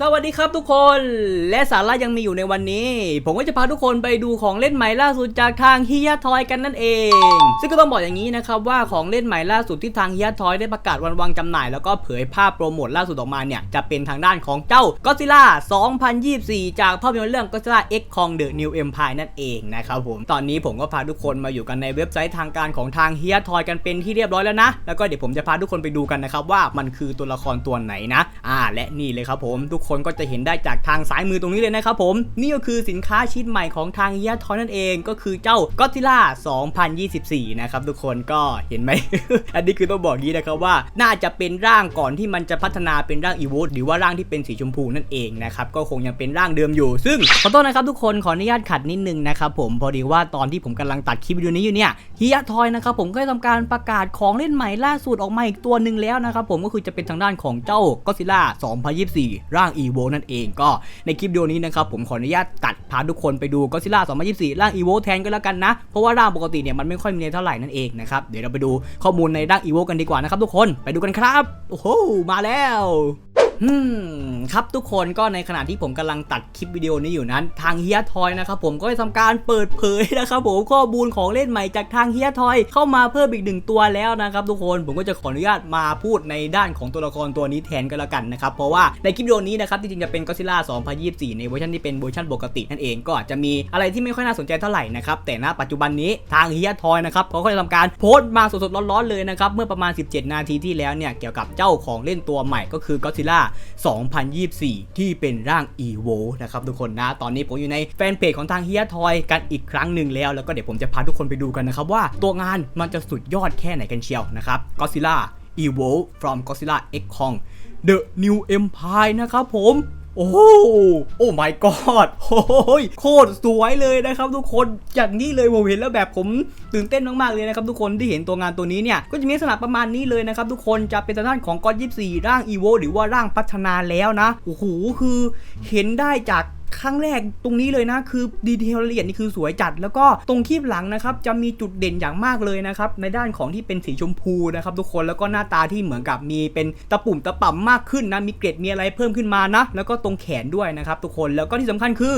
สวัสดีครับทุกคนและสาระยังมีอยู่ในวันนี้ ผมก็จะพาทุกคนไปดูของเล่นใหม่ล่าสุดจากทางฮิยาทอยกันนั่นเอง ซึ่งก็ต้องบอกอย่างนี้นะครับว่าของเล่นใหม่ล่าสุดที่ทางฮิยาทอยได้ประกาศวันวางจำหน่าย แล้วก็เผยภาพโปรโมทล่าสุดออกมาเนี่ย จะเป็นทางด้านของเจ้าก็ซิล่า2024 จากภาพยนตร์เรื่อง Godzilla X Kong The New Empire นั่นเองนะครับผมตอนนี้ผมก็พาทุกคนมาอยู่กันในเว็บไซต์ทางการของทางฮิยาทอยกันเป็นที่เรียบร้อยแล้วนะแล้วก็เดี๋ยวผมจะพาทุกคนไปดูกันนะครับว่ามันคือตัวละครตัวไหนนะอ่าและนี่เลยครับผมทุกคนก็จะเห็นได้จากทางซ้ายมือตรงนี้เลยนะครับผม นี่ก็คือสินค้าชิ้นใหม่ของทางฮิยาทอยนั่นเองก็คือเจ้า Godzilla 2024 นะครับทุกคนก็เห็นไหม อันนี้คือต้องบอกงี้นะครับว่า น่าจะเป็นร่างก่อนที่มันจะพัฒนาเป็นร่างอีโวหรือว่าร่างที่เป็นสีชมพูนั่นเองนะครับก็คงยังเป็นร่างเดิมอยู่ ซึ่งขอโทษนะครับทุกคนขออนุญาตขัดนิดนึงนะครับผมพอดีว่าตอนที่ผมกำลังตัดคลิปวิดีโอนี้อยู่เนี่ยฮิยาทอยนะครับผมก็ได้ทำการประกาศของเล่นใหม่ล่าสุดออกมาอีกตัวหนึ่งแล้วนะครับผมก็คือจะเป็นทางด้านของเจ้าก็ซิล่า2024 ร่างอีโวนั่นเองก็ในคลิปวิดีโอนี้นะครับผมขออนุญาตตัดพาทุกคนไปดูก็ซิล่า2024 ร่างอีโวแทนก็แล้วกันนะ เพราะว่าร่างปกติเนี่ยมันไม่ค่อยมีเท่าไหร่นั่นเองนะครับเดี๋ยวเราไปดูข้อมูลในร่างอีโวกันดีกว่านะครับทุกคนไปดูกันครับโอ้โหมาแล้ว อืมครับทุกคนก็ในขณะที่ผมกำลังตัดคลิปวิดีโอนี้อยู่นั้น ทางเฮียทอยนะครับผมก็ได้ทำการเปิดเผยนะครับผมข้อมูลของเล่นใหม่จากทางเฮียทอยเข้ามาเพิ่มอีกหนึ่งตัวแล้วนะครับทุกคนผมก็จะขออนุญาตมาพูดในด้านของตัวละครตัวนี้แทนก็แล้วกันนะครับเพราะว่าในคลิปวิดีโอนี้นะครับจริงๆจะเป็นก็ซิล่า2024 ในเวอร์ชันที่เป็นเวอร์ชันปกตินั่นเองก็อาจจะมีอะไรที่ไม่ค่อยน่าสนใจเท่าไหร่นะครับแต่ณปัจจุบันนี้ทางเฮียทอยนะครับเขาก็ได้ทำการโพสต์มาสดๆร้อนๆเลยนะครับเมื่อประมาณ 17 นาทีที่แล้วเนี่ยเกี่ยวกับเจ้าของเล่นตัวใหม่ก็คือก็ซิล่า2024 ที่เป็นร่าง EVO นะครับทุกคนนะ ตอนนี้ผมอยู่ในแฟนเพจของทางเฮียทอยกันอีกครั้งหนึ่งแล้ว แล้วก็เดี๋ยวผมจะพาทุกคนไปดูกันนะครับว่าตัวงานมันจะสุดยอดแค่ไหนกันเชียวนะครับ Godzilla EVO from Godzilla X Kong The New Empire นะครับผม โอ้โหโอ้ my god โอ้ยโคตรสวยเลยนะครับทุกคนอย่างนี้เลยผมเห็นแล้วแบบผมตื่นเต้นมากๆเลยนะครับทุกคนที่เห็นตัวงานตัวนี้เนี่ยก็จะมีลักษณะประมาณนี้เลยนะครับทุกคนจะเป็นทางด้านของก้อน24 ร่างอีโวหรือว่าร่างพัฒนาแล้วนะโอ้โหคือเห็นได้จาก รั้งแรกตรงนี้เลยนะคือดีเทลละเอียดนี่คือสวยจัด แล้วก็ตรงคีบหลังนะครับจะมีจุดเด่นอย่างมากเลยนะครับในด้านของที่เป็นสีชมพูนะครับทุกคนแล้วก็หน้าตาที่เหมือนกับมีเป็นตะปุ่มตะป่ำมากขึ้นนะมีเกร็ดมีอะไรเพิ่มขึ้นมานะ แล้วก็ตรงแขนด้วยนะครับทุกคนแล้วก็ที่สำคัญคือ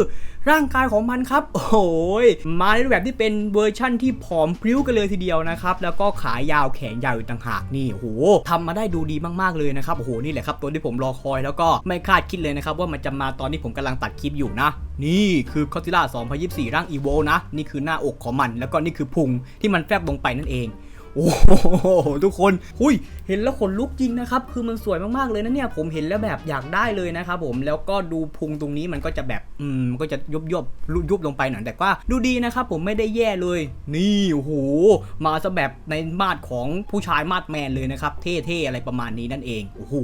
ร่างกายของมันครับ โอ้โหยมาในรูปแบบที่เป็นเวอร์ชั่นที่ผอมพริ้วกันเลยทีเดียวนะครับแล้วก็ขายาวแขนยาวอยู่ต่างหากนี่โหทำมาได้ดูดีมากๆเลยนะครับโอ้โหนี่แหละครับตัวที่ผมรอคอยแล้วก็ไม่คาดคิดเลยนะครับว่ามันจะมาตอนที่ผมกำลังตัดคลิปอยู่นะ นี่คือคอติล่า2024 ร่างอีโวนะ นี่คือหน้าอกของมัน แล้วก็นี่คือพุงที่มันแฟบลงไปนั่นเองโอ้โหทุกคนหุยเห็นแล้วขนลุกจริงนะครับ คือมันสวยมากๆเลยนะเนี่ย ผมเห็นแล้วแบบอยากได้เลยนะครับผม แล้วก็ดูพุงตรงนี้มันก็จะแบบ อืมก็จะยุบยบยุบลงไปหน่อย แต่ว่าดูดีนะครับผมไม่ได้แย่เลย นี่โอ้โห มาซะแบบในมาดของผู้ชายมาดแมนเลยนะครับ เท่ๆอะไรประมาณนี้นั่นเอง โอ้โห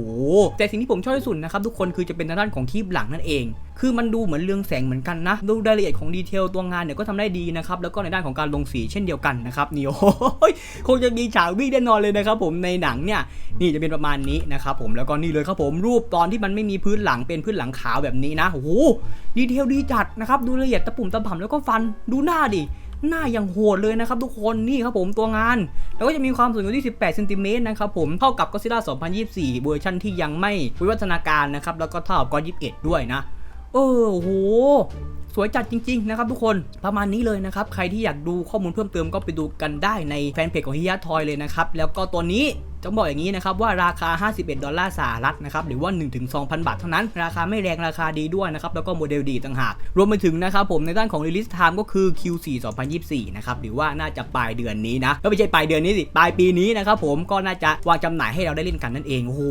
แต่สิ่งที่ผมชอบที่สุดนะครับทุกคนคือจะเป็นทางด้านของคีบหลังนั่นเองคือมันดูเหมือนเรืองแสงเหมือนกันนะดูรายละเอียดของดีเทลตัวงานเนี่ยก็ทำได้ดีนะครับแล้วก็ในด้านของการลงสีเช่นเดียวกันนะครับนี่โอ้ยคงจะมีฉากวิ่งแน่นอนเลยนะครับผมในหนังเนี่ยนี่จะเป็นประมาณนี้นะครับผมแล้วก็นี่เลยครับผมรูปตอนที่มันไม่มีพื้นหลังเป็นพื้นหลังขาวแบบนี้นะโอ้โหดีเทลดีจัดนะครับดูละเอียดตะปุ่มตะป่ำแล้วก็ฟันดูหน้าดิหน้าอย่างโหดเลยนะครับทุกคนนี่ครับผมตัวงาน แล้วก็จะมีความสูงอยู่ที่ 18เซนติเมตรนะครับผมเท่ากับก็ซิล่า2024 เวอร์ชันที่ยังไม่วิวัฒนาการนะครับแล้วก็เท่ากับก็21 ด้วยนะ เออโหสวยจัดจริงๆนะครับทุกคนประมาณนี้เลยนะครับ ใครที่อยากดูข้อมูลเพิ่มเติมก็ไปดูกันได้ในแฟนเพจของฮิยาทอยเลยนะครับ แล้วก็ตัวนี้ต้องบอกอย่างนี้นะครับว่าราคา 51 ดอลลาร์สหรัฐนะครับหรือว่า 1-2,000 บาทเท่านั้น ราคาไม่แรงราคาดีด้วยนะครับ แล้วก็โมเดลดีต่างหาก รวมไปถึงนะครับผมในด้านของ release time ก็คือ Q4 2024 นะครับ หรือว่าน่าจะปลายเดือนนี้นะก็ไม่ใช่ปลายเดือนนี้สิ ปลายปีนี้นะครับผมก็น่าจะวางจำหน่ายให้เราได้เล่นกันนั่นเองโอ้โห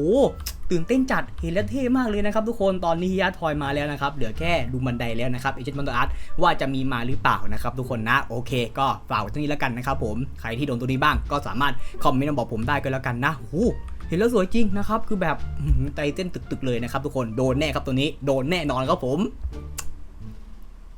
ตื่นเต้นจัดเห็นแล้วเท่มากเลยนะครับทุกคนตอนนี้ฮิยาทอยมาแล้วนะครับเหลือแค่ดูบันไดแล้วนะครับเอเจนต์มันตอาร์ตว่าจะมีมาหรือเปล่านะครับทุกคนนะโอเค ก็ฝากไว้ตรงนี้แล้วกันนะครับผมใครที่โดนตัวนี้บ้างก็สามารถคอมเมนต์มาบอกผมได้ก็แล้วกันนะโอ้เห็นแล้วสวยจริงนะครับคือแบบอื้อหือใจเต้นตึกๆเลยนะครับทุกคนโดนแน่ครับตัวนี้โดนแน่นอนครับผม